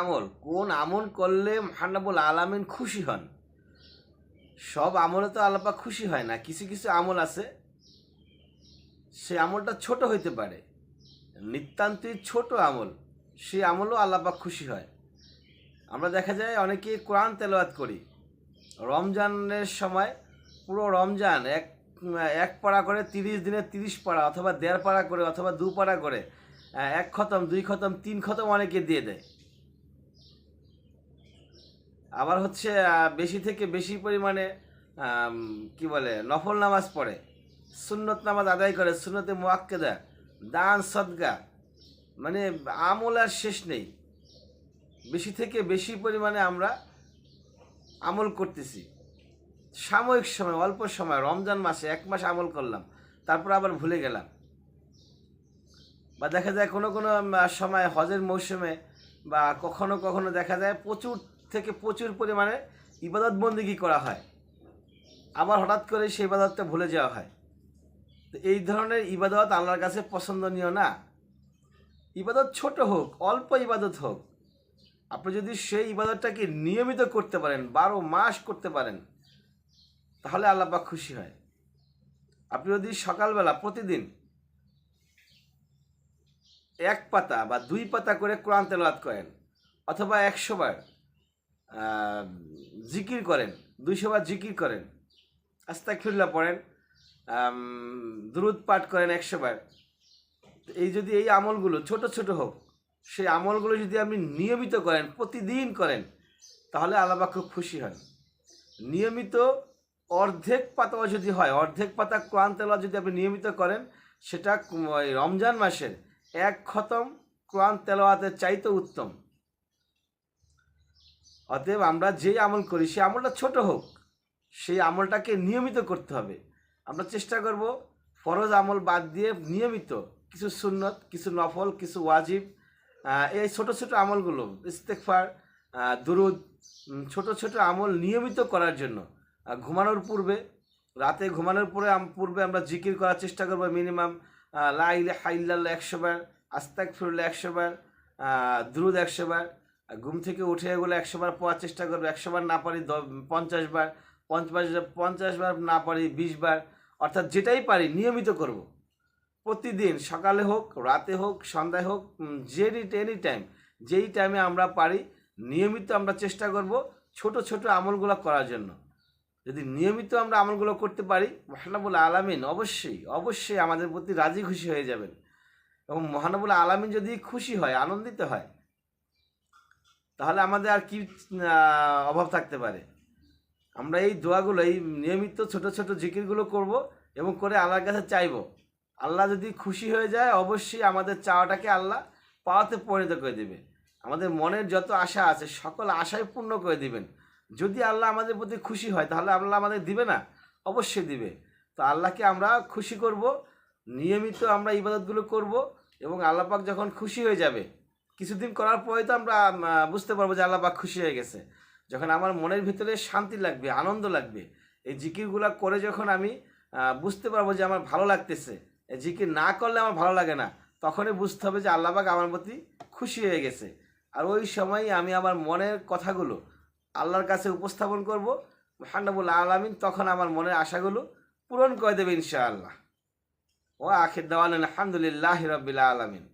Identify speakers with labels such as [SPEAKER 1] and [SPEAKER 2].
[SPEAKER 1] আমল? কোন আমল করলে মহানবুল আলামিন খুশি হন? সব আমলে তো আল্লাপা খুশি হয় না, কিছু কিছু আমল আছে সে আমলটা ছোট হইতে পারে, নিতান্তই ছোট আমল, সেই আমলও আল্লাপাক খুশি হয়। আমরা দেখা যায় অনেকে কোরআন তেলাওয়াত করি, রমজানের সময় পুরো রমজান এক এক পাড়া করে তিরিশ দিনে তিরিশ পাড়া অথবা দেড় পাড়া করে অথবা দু পাড়া করে এক খতম, দুই খতম, তিন খতম অনেকে দিয়ে দেয়। আবার হচ্ছে বেশি থেকে বেশি পরিমাণে কি বলে, নফল নামাজ পড়ে। সুন্নত নামাজ আদায় করে, সুন্নতে মোয়াক্কেদা, দান, সদগা। মানে আমল আর শেষ নেই। বেশি থেকে বেশি পরিমাণে আমরা আমল করতেছি। সাময়িক সময়, অল্প সময়, রমজান মাসে এক মাস আমল করলাম, তারপর আবার ভুলে গেলাম। বা দেখা যায় কোনো কোনো সময় হজের মৌসুমে বা কখনো কখনো দেখা যায় প্রচুর থেকে প্রচুর পরিমাণে ইবাদত বন্দিগি করা হয়। আবার হঠাৎ করে সেই ইবাদতটা ভুলে যাওয়া হয়। তো এই ধরনের ইবাদত আল্লাহর কাছে পছন্দনীয় না। ইবাদত ছোট হোক অল্প ইবাদত হোক আপনি যদি সেই ইবাদতটাকে নিয়মিত করতে পারেন বারো মাস করতে পারেন তাহলে আল্লাপাক খুশি হয়। আপনি যদি সকালবেলা প্রতিদিন এক পাতা বা দুই পাতা করে কোরআন তেলাওয়াত করেন অথবা একশো বার আহ, জিকির করেন দুইশো বার জিকির করেন আস্তাকফিল্লা পড়েন দ্রুত পাঠ করেন একশো এই যদি এই আমলগুলো ছোট ছোট হোক, সেই আমলগুলো যদি আপনি নিয়মিত করেন, প্রতিদিন করেন, তাহলে আল্লাহ খুব খুশি হন। নিয়মিত অর্ধেক পাতাও যদি হয়, অর্ধেক পাতা কোরআন তেলা যদি আপনি নিয়মিত করেন, সেটা রমজান মাসের এক খতম কোরআন তেলাওয়াতের চাইতে উত্তম। অতএব আমরা যেই আমল করি সেই আমলটা ছোট হোক সেই আমলটাকে নিয়মিত করতে হবে। আমরা চেষ্টা করব ফরজ আমল বাদ দিয়ে নিয়মিত কিছু সুন্নত কিছু নফল কিছু ওয়াজিব এই ছোট ছোট আমলগুলো ইস্তেকফার দুরুদ ছোট ছোট আমল নিয়মিত করার জন্য। ঘুমানোর পূর্বে রাতে ঘুমানোর পরে পূর্বে আমরা জিকির করার চেষ্টা করব মিনিমাম লাইলে হাইল্লাল্লাহ একশো বার আস্তাক ফিরুল্লাহ একশো বার আহ, দ্রুদ একশো বার আর ঘুম থেকে উঠে এগুলো একশো বার পড়ার চেষ্টা করব। একশো বার না পারি পঞ্চাশ বার পঞ্চাশ পঞ্চাশ বার না পারি বিশ বার, অর্থাৎ যেটাই পারি নিয়মিত করব। প্রতিদিন সকালে হোক, রাতে হোক, সন্ধ্যায় হোক যে এনি টাইম যেই টাইমে আমরা পারি, নিয়মিত আমরা চেষ্টা করব ছোট ছোট আমলগুলো করার জন্য। যদি নিয়মিত আমরা আমলগুলো করতে পারি, মহানবুল আলামিন অবশ্যই অবশ্যই আমাদের প্রতি রাজি খুশি হয়ে যাবেন। এবং মহানবুল আলামিন যদি খুশি হয়, আনন্দিত হয় তাহলে আমাদের আর কি অভাব থাকতে পারে? আমরা এই দোয়াগুলো, এই নিয়মিত ছোট ছোট জিকিরগুলো করব এবং করে আল্লাহর কাছে চাইব। আল্লাহ যদি খুশি হয়ে যায়, অবশ্যই আমাদের চাওয়াটাকে আল্লাহ পাওয়াতে পরিণত করে দেবে। আমাদের মনের যত আশা আছে, সকল আশাই পূর্ণ করে দিবেন। যদি আল্লাহ আমাদের প্রতি খুশি হয়, তাহলে আল্লাহ আমাদের দিবে না? অবশ্যই দিবে। তো আল্লাহকে আমরা খুশি করব, নিয়মিত আমরা ইবাদতগুলো করব এবং আল্লাহ পাক যখন খুশি হয়ে যাবে কিছুদিন করার পরে তো আমরা বুঝতে পারব যে আল্লাহ পাক খুশি হয়ে গেছে। যখন আমার মনের ভিতরে শান্তি লাগবে, আনন্দ লাগবে, এই জিকিরগুলো করে যখন আমি বুঝতে পারব যে আমার ভালো লাগতেছে, এই জিকির না করলে আমার ভালো লাগে না, তখনই বুঝতে হবে যে আল্লাহ পাক আমার প্রতি খুশি হয়ে গেছে। আর ওই সময় আমি আমার মনের কথাগুলো আল্লাহর কাছে উপস্থাপন করব, মহানবুল আলমিন তখন আমার মনের আশাগুলো পূরণ করে দেবে ইনশাআল্লাহ। ও আখির দেওয়ান আলহামদুলিল্লাহ রবিল আলমিন।